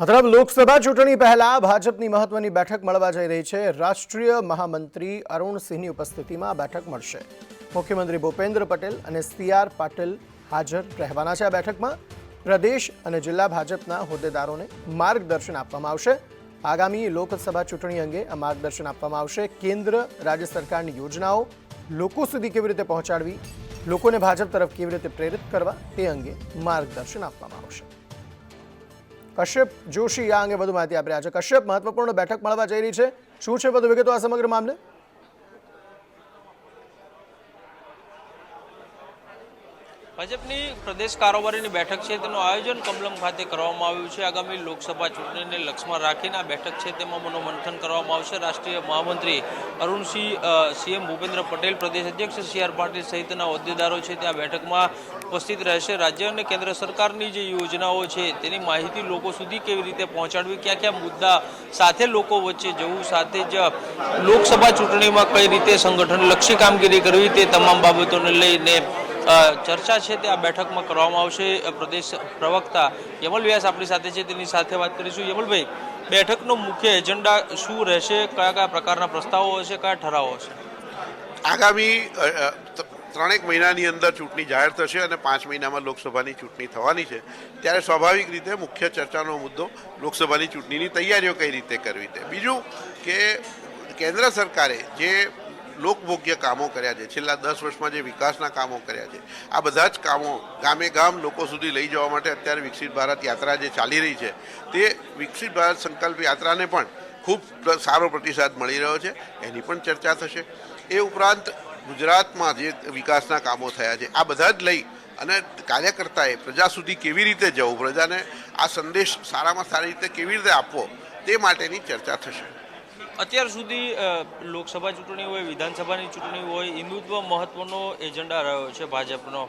મતલબ લોકસભા ચૂંટણી પહેલા ભાજપની મહત્વની બેઠક મળવા જઈ રહી છે. રાષ્ટ્રીય મહામંત્રી અરુણસિંહની ઉપસ્થિતિમાં આ બેઠક મળશે. મુખ્યમંત્રી ભૂપેન્દ્ર પટેલ અને સી આર પાટીલ હાજર રહેવાના છે આ બેઠકમાં. પ્રદેશ અને જિલ્લા ભાજપના હોદ્દેદારોને માર્ગદર્શન આપવામાં આવશે. આગામી લોકસભા ચૂંટણી અંગે આ માર્ગદર્શન આપવામાં આવશે. કેન્દ્ર, રાજ્ય સરકારની યોજનાઓ લોકો સુધી કેવી રીતે પહોંચાડવી, લોકોને ભાજપ તરફ કેવી રીતે પ્રેરિત કરવા તે અંગે માર્ગદર્શન આપવામાં આવશે. કશ્યપ જોશી આ અંગે વધુ માહિતી આપી રહ્યા છે. કશ્યપ મહત્વપૂર્ણ બેઠક મળવા જઈ રહી છે. શું છે વધુ વિગતો આ સમગ્ર મામલે? ભાજપની પ્રદેશ કારોબારીની બેઠક છે તેનું આયોજન કમલમ ખાતે કરવામાં આવ્યું છે. આગામી લોકસભા ચૂંટણીને લક્ષ્યમાં રાખીને આ બેઠક છે તેમાં મનોમંથન કરવામાં આવશે. રાષ્ટ્રીય મહામંત્રી અરુણસિંહ સીએમ ભૂપેન્દ્ર પટેલ, પ્રદેશ અધ્યક્ષ સી આર પાટીલ સહિતના હોદ્દેદારો છે ત્યાં બેઠકમાં ઉપસ્થિત રહેશે. રાજ્ય અને કેન્દ્ર સરકારની જે યોજનાઓ છે તેની માહિતી લોકો સુધી કેવી રીતે પહોંચાડવી કયા કયા મુદ્દા સાથે લોકો વચ્ચે જવું, સાથે જ લોકસભા ચૂંટણીમાં કઈ રીતે સંગઠનલક્ષી કામગીરી કરવી તે તમામ બાબતોને લઈને ચર્ચા છે તે આ બેઠકમાં કરવામાં આવશે. પ્રદેશ પ્રવક્તા યમલ વ્યાસ આપણી સાથે છે. તેની સાથે વાત કરીશું. યમલભાઈ, બેઠકનો મુખ્ય એજન્ડા શું રહેશે? કયા કયા પ્રકારના પ્રસ્તાવો હશે? કયા ઠરાવો હશે? આગામી ત્રણેક મહિનાની અંદર ચૂંટણી જાહેર થશે અને પાંચ મહિનામાં લોકસભાની ચૂંટણી થવાની છે. ત્યારે સ્વાભાવિક રીતે મુખ્ય ચર્ચાનો મુદ્દો લોકસભાની ચૂંટણીની તૈયારીઓ કઈ રીતે કરવી તે. બીજું કે કેન્દ્ર સરકારે જે લોકભોગ્ય કામો કર્યા છે. છેલ્લા દસ વર્ષમાં જે વિકાસના કામો કર્યા છે. આ બધા જ કામો ગામે ગામ લોકો સુધી લઈ જવા માટે અત્યારે વિકસિત ભારત યાત્રા જે ચાલી રહી છે, તે વિકસિત ભારત સંકલ્પ યાત્રાને પણ ખૂબ સારો પ્રતિસાદ મળી રહ્યો છે. એની પણ ચર્ચા થશે. એ ઉપરાંત ગુજરાતમાં જે વિકાસના કામો થયા છે, આ બધા જ લઈ અને કાર્યકર્તાએ પ્રજા સુધી કેવી રીતે જવું, પ્રજાને આ સંદેશ સારામાં સારી રીતે કેવી રીતે આપવો, તે માટેની ચર્ચા થશે. અત્યાર સુધી લોકસભા ચૂંટણી હોય, વિધાનસભાની ચૂંટણી હોય, હિન્દુત્વ મહત્વનો એજન્ડા રહ્યો છે ભાજપનો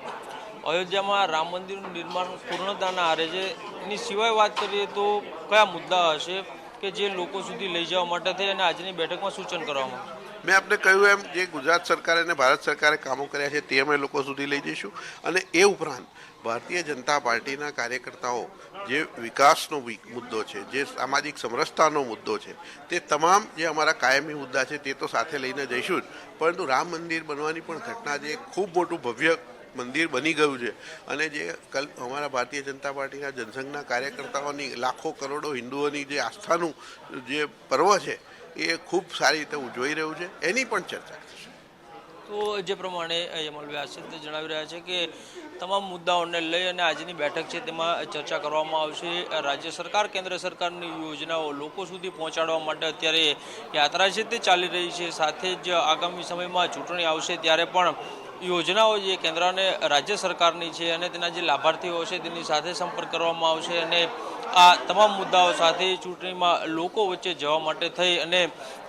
અયોધ્યામાં રામ મંદિરનું નિર્માણ પૂર્ણતાના આરે છે એની સિવાય વાત કરીએ તો કયા મુદ્દા હશે કે જે લોકો સુધી લઈ જવા માટે થઈ અને આજની બેઠકમાં સૂચન કરવામાં? મેં આપને કહ્યું એમ, જે ગુજરાત સરકારે અને ભારત સરકારે કામો કર્યા છે તે અમે લોકો સુધી લઈ જઈશું. અને એ ઉપરાંત, ભારતીય જનતા પાર્ટીના કાર્યકર્તાઓ જે વિકાસનો મુદ્દો છે, જે સામાજિક સમરસતાનો મુદ્દો છે, તે તમામ જે અમારા કાયમી મુદ્દા છે તે તો સાથે લઈને જઈશું જ. પરંતુ રામ મંદિર બનવાની પણ ઘટના જે ખૂબ મોટું ભવ્ય મંદિર બની ગયું છે. અને જે કલ, અમારા ભારતીય જનતા પાર્ટીના જનસંઘના કાર્યકર્તાઓની લાખો કરોડો હિન્દુઓની જે આસ્થાનું જે પર્વ છે એ ખૂબ સારી રીતે ઉજવાઈ રહ્યું છે. એની પણ ચર્ચા થશે તો જે પ્રમાણે યમલ વ્યાસ જણાવી રહ્યા છે કે તમામ મુદ્દાઓને લઈ અને આજની બેઠક છે તેમાં ચર્ચા કરવામાં આવશે. રાજ્ય સરકાર, કેન્દ્ર સરકારની યોજનાઓ લોકો સુધી પહોંચાડવા માટે અત્યારે યાત્રા છે તે ચાલી રહી છે. સાથે જ આગામી સમયમાં ચૂંટણી આવશે ત્યારે પણ યોજનાઓ જે કેન્દ્ર અને રાજ્ય સરકારની છે અને તેના જે લાભાર્થીઓ છે તેની સાથે સંપર્ક કરવામાં આવશે અને આ તમામ મુદ્દાઓ સાથે ચૂંટણીમાં લોકો વચ્ચે જવા માટે થઈ અને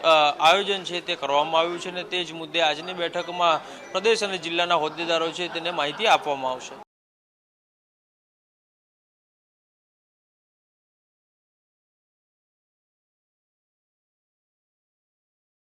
આયોજન છે તે કરવામાં આવ્યું છે અને તે જ મુદ્દે આજની બેઠકમાં પ્રદેશ અને જિલ્લાના હોદ્દેદારો છે તેને માહિતી આપવામાં આવશે.